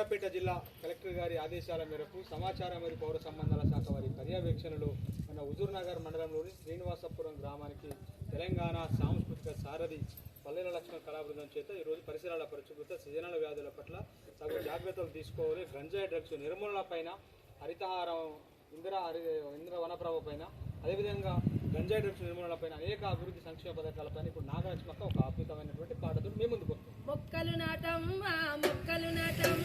సూర్యాపేట జిల్లా కలెక్టర్ గారి ఆదేశాల మేరకు సమాచార మరియు పౌర సంబంధాల శాఖ వారి పర్యవేక్షణలో మన హుజూర్ నగర్ మండలంలోని శ్రీనివాసపురం గ్రామానికి తెలంగాణ సాంస్కృతిక సారథి పల్లెల లక్ష్మణ కళాబృందం చేత ఈరోజు పరిసరాల పరిశుభ్రత సీజనల్ వ్యాధుల పట్ల తగు జాగ్రత్తలు తీసుకోవాలి. గంజాయి డ్రగ్స్ నిర్మూలన పైన హరితహారం ఇందిరా హరి ఇందిర వనప్రభ పైన అదేవిధంగా గంజాయి డ్రగ్స్ నిర్మూలన పైన అనేక అభివృద్ధి సంక్షేమ పథకాలపైన ఇప్పుడు నాగలక్ష్మక్క ఒక అద్భుతమైనటువంటి పాటతో మేము ముందుకు వస్తాం. మొక్కలు నాటం మొక్కలు నాటం